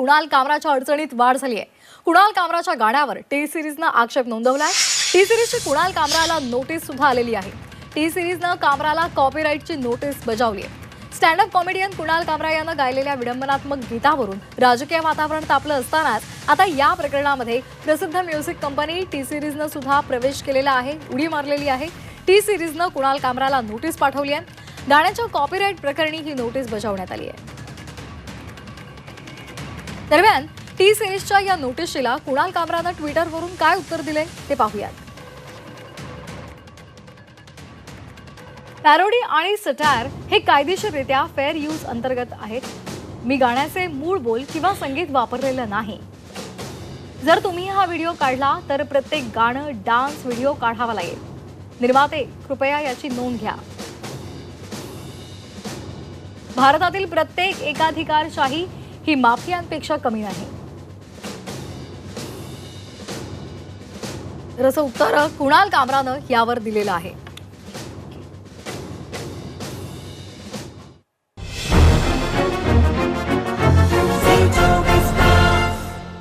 कुणाल कामराच्या अडचणीत वाढ झाली आहे कुणाल कामराच्या गाण्यावर टी सिरीजनं आक्षेप नोंदवलाय. टी सिरीजची कुणाल कामराला नोटीस सुद्धा आलेली आहे. टी सिरीजनं कामराला कॉपीराईटची नोटीस बजावली आहे स्टँडअप कॉमेडियन कुणाल कामरा यानं गायलेल्या विडंबनात्मक गीतावरून राजकीय वातावरण तापलं असतानाच आता या प्रकरणामध्ये प्रसिद्ध म्युझिक कंपनी टी सिरीजनं सुद्धा प्रवेश केलेला आहे उडी मारलेली आहे. टी सिरीजनं कुणाल कामराला नोटीस पाठवली आहे. गाण्याच्या कॉपीराईट प्रकरणी ही नोटीस बजावण्यात आली आहे. दरम्यान टी सिरीजच्या या नोटिशीला कुणाल कामरानं ट्विटरवरून काय उत्तर दिले ते पाहूयात. पॅरोडी आणि सटायर हे कायदेशीररित्या फेअर यूज अंतर्गत आहेत. मी गाण्याचे मूळ बोल किंवा संगीत वापरलेलं नाही. जर तुम्ही हा व्हिडिओ काढला तर प्रत्येक गाणं डान्स व्हिडिओ काढावा लागेल. निर्माते कृपया याची नोंद घ्या. भारतातील प्रत्येक एकाधिकारशाही ही माफियांपेक्षा कमी नाही. तर असं उत्तर कुणाल कामरानं यावर दिलेलं आहे.